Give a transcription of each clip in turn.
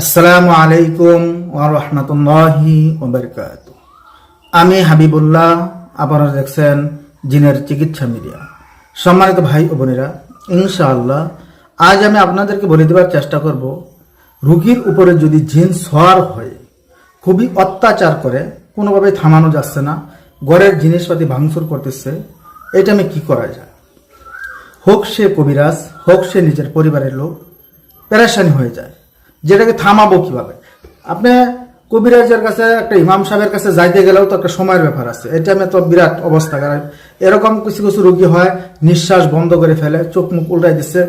আসসালামু আলাইকুম ওরহমতুল্লাহি ওবরকাত আমি হাবিবুল্লাহ, আপনারা দেখছেন জিনের চিকিৎসা মিডিয়া। সম্মানিত ভাই ও বোনেরা, ইনশাআল্লাহ আজ আমি আপনাদেরকে বলে দেওয়ার চেষ্টা করব, রুগীর উপরে যদি জিন সোয়ার হয়ে, খুবই অত্যাচার করে কোনোভাবে থামানো যাচ্ছে না, ঘরের জিনিসপাতি ভাঙচুর করতেছে, এটা আমি কি করা যায়? হোক সে কবিরাজ, হোক সে নিজের পরিবারের লোক, পেরেশানি হয়ে যায়। যেটাকে থামাবো কীভাবে? আপনি কবিরাজের কাছে, একটা ইমাম সাহেবের কাছে যাইতে গেলেও তো একটা সময়ের ব্যাপার আছে। এটা আমি তো বিরাট অবস্থা, কারণ এরকম কিছু কিছু রুগী হয়, নিঃশ্বাস বন্ধ করে ফেলে, চোখ মুখ উল্টাই দিচ্ছে,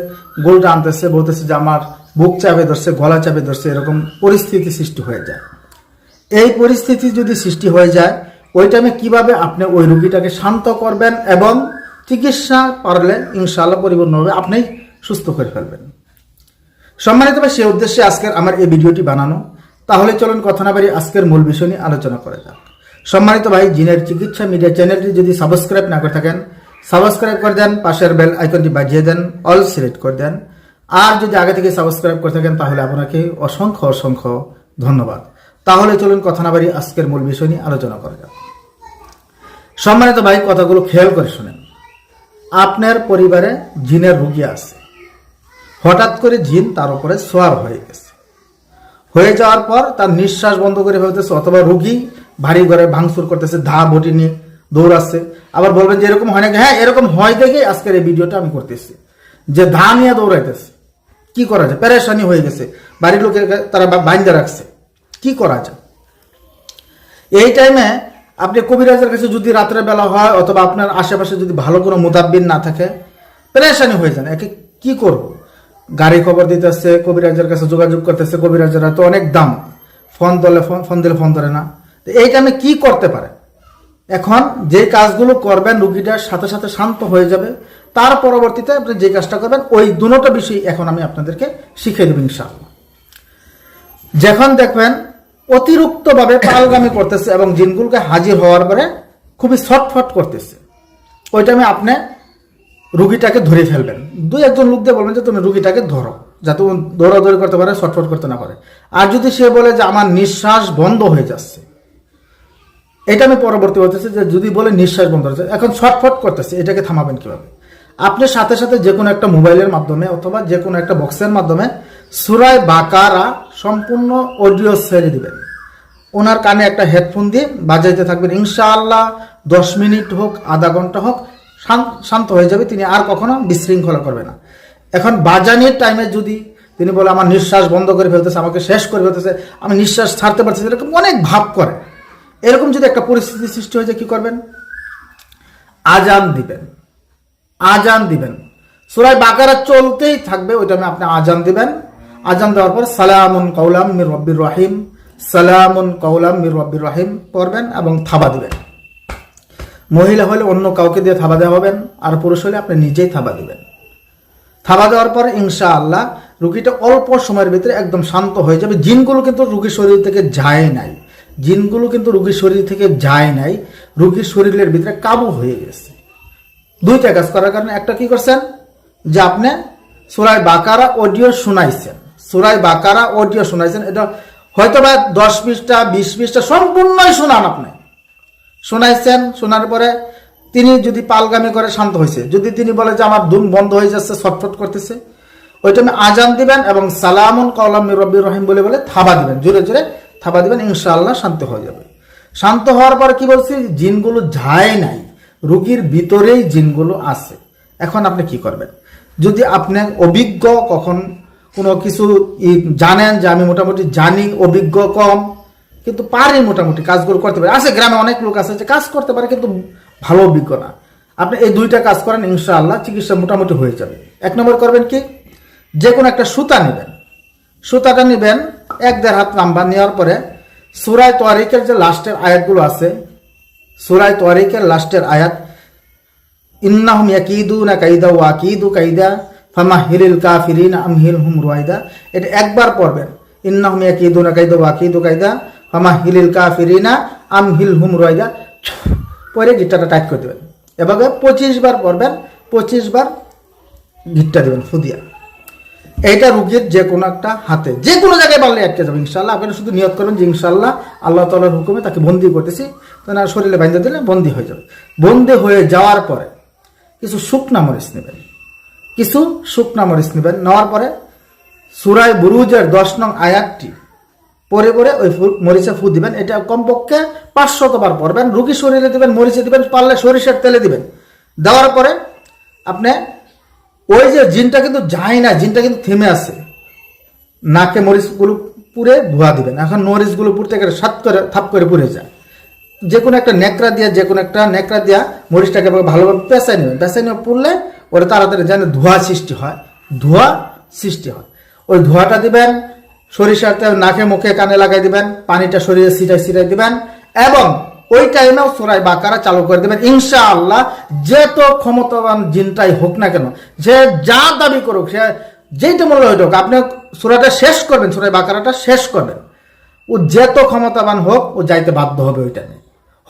গোলটা আনতেছে, বলতেছে যে আমার বুক চাপে ধরছে, গলা চাপে ধরছে, এরকম পরিস্থিতি সৃষ্টি হয়ে যায়। এই পরিস্থিতি যদি সৃষ্টি হয়ে যায়, ওই টাইমে কীভাবে আপনি ওই রুগীটাকে শান্ত করবেন এবং চিকিৎসা পারলে ইনশাআল্লাহ পরিপূর্ণভাবে আপনি সুস্থ করে ফেলবেন। সম্মানিত ভাই সে উদ্দেশ্যে আজকের আমার এই ভিডিওটি বানানো। তাহলে চলুন কথা না বাড়ি আজকের মূল বিষয় নিয়ে আলোচনা করা যাক। সম্মানিত ভাই, জিনের চিকিৎসা মিডিয়া চ্যানেলটি যদি সাবস্ক্রাইব না করে থাকেন সাবস্ক্রাইব করে দেন, পাশের বেল আইকনটি বাজিয়ে দেন অল সিলেক্ট করে দেন। আর যদি আগে থেকে সাবস্ক্রাইব করে থাকেন, তাহলে আপনাকে অসংখ্য অসংখ্য ধন্যবাদ। তাহলে চলুন কথা না বাড়ি আজকের মূল বিষয় নিয়ে আলোচনা করা যাক। সম্মানিত ভাই, কথাগুলো খেয়াল করে শুনেন। আপনার পরিবারে জিনের রুগী আছে। হঠাৎ করে জিন তার উপরে সোয়ার হয়ে গেছে। হয়ে যাওয়ার পর তার নিঃশ্বাস বন্ধ করে ফেলতেছে, অথবা রুগী ভারী ঘরে ভাঙচুর করতেছে, ধা বটি নিয়ে দৌড়াচ্ছে। আবার বলবেন যে এরকম হয় নাকি? হ্যাঁ এরকম হয় দেখেই আজকের এই ভিডিওটা আমি করতেছি। যে ধা নিয়ে দৌড়াইতেছে, কি করা যায়? প্যারেশানি হয়ে গেছে। বাড়ির লোকের তারা বাইন্দা রাখছে। কি করা যায়? এই টাইমে আপনি কবিরাজের কাছে যদি রাত্রে বেলা হয়, অথবা আপনার আশেপাশে যদি ভালো কোনো মুতাব্বিন না থাকে, প্রেশানি হয়ে যান। একে কি করব? গাড়ি খবর দিতেছে, কবিরাজের কাছে যোগাযোগ করতেছে, কবিরাজেরা তো অনেক দাম। ফোন দিলে ফোন ফোন দিলে ফোন ধরে না। তো এই টাইমে কি করতে পারে? এখন যে কাজগুলো করবেন রুগীটার সাথে সাথে শান্ত হয়ে যাবে। তার পরবর্তীতে আপনি যে কাজটা করবেন, ওই দুটো বিষয় এখন আমি আপনাদেরকে শিখিয়ে দেবো ইনশাআল্লাহ। যখন দেখবেন অতিরিক্তভাবে পালগামি করতেছে এবং জিনগুলোকে হাজির হওয়ার পরে খুবই ছটফট করতেছে। ওই টাইমে আপনি রুগীটাকে ধরে ফেলবেন। দুই একজন লোক দিয়ে বলবেন যে, তুমি রুগীটাকে ধরো, যাতে দৌড়াদৌড়ি করতে পারে, ছটফট করতে না পারে। আর যদি সে বলে যে, আমার নিঃশ্বাস বন্ধ হয়ে যাচ্ছে। এটা আমি পরবর্তী বলতেছি যে, যদি বলে নিঃশ্বাস বন্ধ হচ্ছে এখন ছটফট করতেছে, এটাকে থামাবেন কীভাবে? আপনি সাথে সাথে যে কোনো একটা মোবাইলের মাধ্যমে অথবা যে কোনো একটা বক্সের মাধ্যমে সুরায় বাকারা সম্পূর্ণ অডিও ছেড়ে দিবেন। ওনার কানে একটা হেডফোন দিয়ে বাজাইতে থাকবেন। ইনশাআল্লাহ দশ মিনিট হোক, আধা ঘণ্টা হোক শান্ত হয়ে যাবে, তিনি আর কখনো বিশৃঙ্খলা করবে না। এখন বাজানির টাইমে যদি তিনি বলে, আমার নিঃশ্বাস বন্ধ করে ফেলতেছে, আমাকে শেষ করে ফেলতেছে, আমি নিঃশ্বাস ছাড়তে পারছি এরকম অনেক ভাব করে। এরকম যদি একটা পরিস্থিতি সৃষ্টি হয়ে যায়, কি করবেন? আজান দিবেন। আজান দিবেন। সুরাই বাকারা চলতেই থাকবে ওইটা আমি আপনি আজান দিবেন। আজান দেওয়ার পর সালামুন কৌলাম মির রব্বির রহিম, সালামুন কৌলাম মির রব্বির রহিম পড়বেন এবং থাবা দিবেন। মহিলা হলে অন্য কাউকে দিয়ে থাবা দেওয়া হবেন আর পুরুষ হলে আপনি নিজেই থাবা দিবেন। থাবা দেওয়ার পর ইনশা আল্লাহ রুগীটা অল্প সময়ের ভিতরে একদম শান্ত হয়ে যাবে। জিনগুলো কিন্তু রুগীর শরীর থেকে যায় নাই। জিনগুলো কিন্তু রুগীর শরীর থেকে যায় নাই। রুগীর শরীরের ভিতরে কাবু হয়ে গেছে। দুইটা কাজ করার কারণে একটা কি করছেন? যে আপনি সুরাই বাকারা অডিও শুনাইছেন। সুরাই বাকারা অডিও শুনাইছেন। এটা হয়তো বা দশ পৃষ্ঠা, বিশ পৃষ্ঠা সম্পূর্ণই শোনান আপনি। শোনাইছেন, শোনার পরে তিনি যদি পালগামি করে শান্ত হয়েছে যদি তিনি বলে যে আমার দুম বন্ধ হয়ে যাচ্ছে, ছটফট করতেছে, ওই টাইমে আজান দিবেন এবং সালামুন কলাম রব্বির রহিম বলে বলে থাবা দিবেন, জোরে জোরে থাবা দিবেন, ইনশাআল্লাহ শান্ত হয়ে যাবে। শান্ত হওয়ার পর কি বলছি, জিনগুলো যায় নাই, রুগীর ভিতরেই জিনগুলো আছে। এখন আপনি কি করবেন? যদি আপনি অভিজ্ঞ, কখন কোনো কিছু জানেন যে আমি মোটামুটি জানি, অভিজ্ঞ কম কিন্তু পারে মোটামুটি, কাজগুলো করতে পারে। আছে, গ্রামে অনেক লোক আছে যে কাজ করতে পারে, কিন্তু ভালো অভিজ্ঞ না। আপনি এই দুইটা কাজ করেন, ইনশাআল্লাহ চিকিৎসা মোটামুটি হয়ে যাবে। এক নম্বর করবেন কি? যে কোনো একটা সুতা নেবেন। সুতাটা নেবেন, এক দেড় হাত লম্বা নেওয়ার পরে সুরায় তোয়ারিকের যে লাস্টের আয়াতগুলো আছে, সুরায় তোয়ারিকের লাস্টের আয়াত, ইন্নাহুম ইয়াকিদুনা কাইদা ওয়া আকিদু কাইদা ফামাহিলিল কাফিরিন আমহিলহুম রুয়াইদা। এটা একবার পড়বেন। ইন্নাহুম ইয়াকিদুনা কাইদা ওয়া আকিদু কাইদা ফামাহিলিল কাফিরিনা হুম রুয়াইদা পরে গিটারটা টাইট করে দেবেন। এভাবে পঁচিশ বার পড়বেন, পঁচিশ বার গিটটা দেবেন ফুদিয়া এইটা রুগীর যে কোনো একটা হাতে, যে কোনো জায়গায় পারলে আটকে যাবে ইনশাল্লাহ আপনি শুধু নিয়ত করেন যে ইনশাল্লাহ আল্লাহ তালার হুকুমে তাকে বন্দি করতেছি। তার শরীরে বাইন্ধে দিলে বন্দি হয়ে যাবে। বন্দি হয়ে যাওয়ার পরে কিছু শুকনা মরিচ নেবেন। কিছু শুকনা মরিচ নেবেন। নেওয়ার পরে সুরায় বুরুজের দশ নং আয়াতটি পরে পরে ওই মরিচে ফু দিবেন। এটা কমপক্ষে পাঁচশতবার পরবেন। রুগী শরীরে দিবেন, মরিচে দিবেন, পারলে সরিষার তেলে দিবেন। দেওয়ার পরে আপনি ওই যে জিনটা কিন্তু যায় না, জিনটা কিন্তু থেমে আছে। নাকে মরিচগুলো পুড়ে ধোয়া দিবেন। এখন মরিচগুলো পুড়তে গেলে সাত করে, থাপ করে পুড়ে যায়। যে কোনো একটা নেকড়া দিয়ে, যে কোনো একটা নেকড়া দিয়া মরিচটাকে ভালোভাবে পেঁচাই নেবেন। পেঁচাই নিয়ে পুড়লে ওটা তাড়াতাড়ি যেন ধোঁয়া সৃষ্টি হয়। ধোঁয়া সৃষ্টি হয়। ওই ধোঁয়াটা দিবেন সরিষার তেল নাকে মুখে কানে লাগাই দিবেন, পানিটা শরীরে ছিটাই ছিটাই দিবেন, এবং ওই টাইমেও সোরাই বাকারা চালু করে দেবেন। ইনশা আল্লাহ যে তো ক্ষমতাবান জিনটাই হোক না কেন, যে যা দাবি করুক, সে যেইটা মনে হয় হোক, আপনি সুরাটা শেষ করবেন সুরাই বাকারাটা শেষ করবেন। ও যেত ক্ষমতাবান হোক, ও যাইতে বাধ্য হবে ওই টাইমে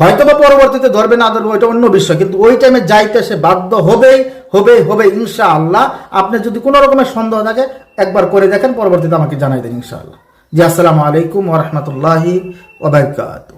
হয়তো বা পরবর্তীতে ধরবে, না ধরবে, ওইটা অন্য বিষয়, কিন্তু ওই টাইমে যাইতে সে বাধ্য হবেই। হবেই হবে ইনশা আল্লাহ আপনি যদি কোনো রকমের সন্দেহ থাকে, একবার করে দেখেন, পরবর্তীতে আমাকে জানাই দেন, ইনশাআল্লাহ। জি, আসসালামু আলাইকুম ওরহমতুল্লাহি ওবরকাত